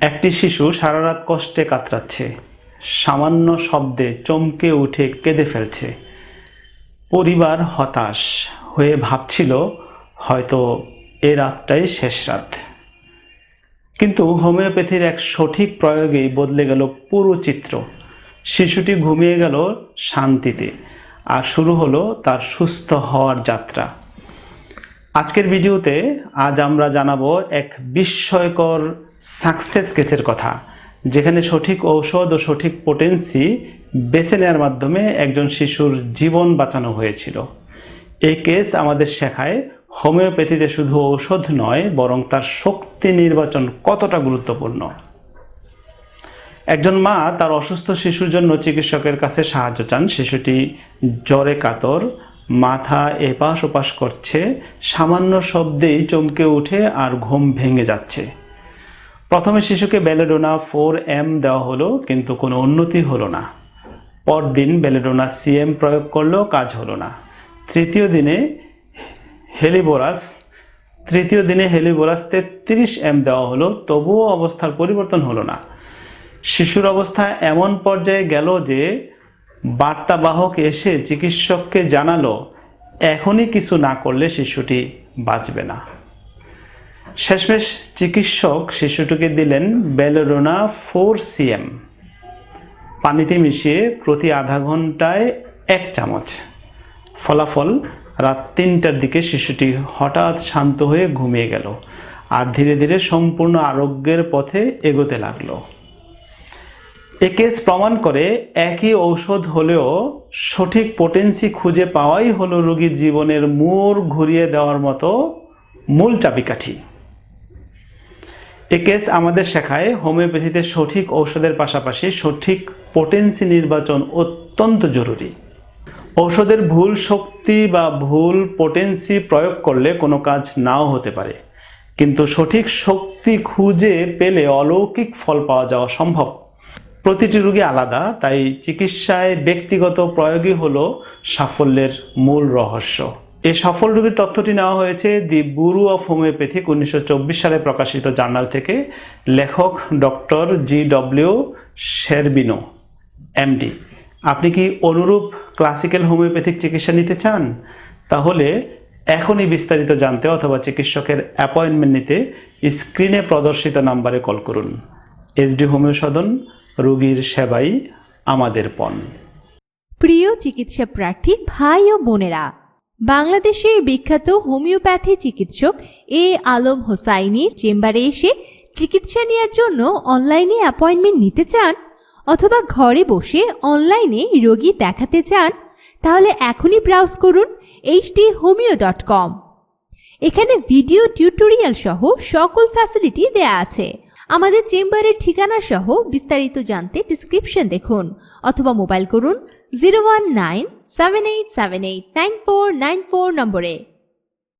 একটি শিশু সারা রাত কষ্টে কাতরাচ্ছে, সামান্য শব্দে চমকে উঠে কেঁদে ফেলছে। পরিবার হতাশ হয়ে ভাবছিল, হয়তো এ রাতটাই শেষ রাত। কিন্তু হোমিওপ্যাথির এক সঠিক প্রয়োগেই বদলে গেল পুরো চিত্র। শিশুটি ঘুমিয়ে গেল শান্তিতে, আর শুরু হলো তার সুস্থ হওয়ার যাত্রা। আজকের ভিডিওতে আজ আমরা জানাব এক বিস্ময়কর সাকসেস কেসের কথা, যেখানে সঠিক ঔষধ ও সঠিক পোটেন্সি বেছে নেওয়ার মাধ্যমে একজন শিশুর জীবন বাঁচানো হয়েছিল। এই কেস আমাদের শেখায় হোমিওপ্যাথিতে শুধু ঔষধ নয়, বরং তার শক্তি নির্বাচন কতটা গুরুত্বপূর্ণ। একজন মা তার অসুস্থ শিশুর জন্য চিকিৎসকের কাছে সাহায্য চান, শিশুটি জ্বরে কাতর মাথা এপাশ ওপাশ করছে, সামান্য শব্দেই চমকে উঠে আর ঘুম ভেঙে যাচ্ছে। প্রথমে শিশুকে বেলেডোনা ফোর এম দেওয়া হলো, কিন্তু কোনো উন্নতি হলো না। পরদিন বেলেডোনা সিএম প্রয়োগ করলেও কাজ হলো না। তৃতীয় দিনে হেলিবোরাস, তৃতীয় দিনে হেলিবোরাস তেত্রিশ এম দেওয়া হলো, তবুও অবস্থার পরিবর্তন হলো না। শিশুর অবস্থা এমন পর্যায়ে গেল যে বার্তাবাহক এসে চিকিৎসককে জানালো, এখনই কিছু না করলে শিশুটি বাঁচবে না। শেষমেশ চিকিৎসক শিশুটিকে দিলেন বেলোডোনা ফোর সিএম। পানিতে মিশিয়ে প্রতি আধা ঘন্টায় এক চামচ। ফলাফল, রাত তিনটার দিকে শিশুটি হঠাৎ শান্ত হয়ে ঘুমিয়ে গেল আর ধীরে ধীরে সম্পূর্ণ আরোগ্যের পথে এগোতে লাগল। এ কেস প্রমাণ করে একই ঔষধ হলেও সঠিক পোটেন্সি খুঁজে পাওয়াই হলো রোগীর জীবনের মোড় ঘুরিয়ে দেওয়ার মতো মূল চাবিকাঠি। এ কেস আমাদের শেখায় হোমিওপ্যাথিতে সঠিক ঔষধের পাশাপাশি সঠিক পোটেন্সি নির্বাচন অত্যন্ত জরুরি। ঔষধের ভুল শক্তি বা ভুল পোটেন্সি প্রয়োগ করলে কোনো কাজ নাও হতে পারে। কিন্তু সঠিক শক্তি খুঁজে পেলে অলৌকিক ফল পাওয়া যাওয়া সম্ভব। প্রতিটি রোগী আলাদা, তাই চিকিৎসায় ব্যক্তিগত প্রয়োগই হলো সাফল্যের মূল রহস্য। এই সফল রোগীর তথ্যটি নেওয়া হয়েছে দি বুরু অফ হোমিওপ্যাথিক উনিশশো চব্বিশ সালে প্রকাশিত জার্নাল থেকে। লেখক doctor G W Sherbino, MD. আপনি কি অনুরূপ ক্লাসিক্যাল হোমিওপ্যাথিক চিকিৎসা নিতে চান? তাহলে এখনই বিস্তারিত জানতে অথবা চিকিৎসকের অ্যাপয়েন্টমেন্ট নিতে স্ক্রিনে প্রদর্শিত নাম্বারে কল করুন। এসডি হোমিও সদন রোগীর সেবাই আমাদের পণ। প্রিয় চিকিৎসা প্রার্থী ভাই ও বোনেরা, বাংলাদেশের বিখ্যাত হোমিওপ্যাথি চিকিৎসক এ আলম হোসাইনির চেম্বারে এসে চিকিৎসা নেওয়ার জন্য অনলাইনে অ্যাপয়েন্টমেন্ট নিতে চান অথবা ঘরে বসে অনলাইনে রোগী দেখাতে চান, তাহলে এখনই ব্রাউজ করুন এইচডি হোমিও ডট কম। এখানে ভিডিও টিউটোরিয়াল সহ সকল ফ্যাসিলিটি দেয়া আছে। আমাদের চেম্বারের ঠিকানা সহ বিস্তারিত জানতে ডিসক্রিপশন দেখুন অথবা মোবাইল করুন zero one nine seven eight seven eight nine four nine four নম্বরে।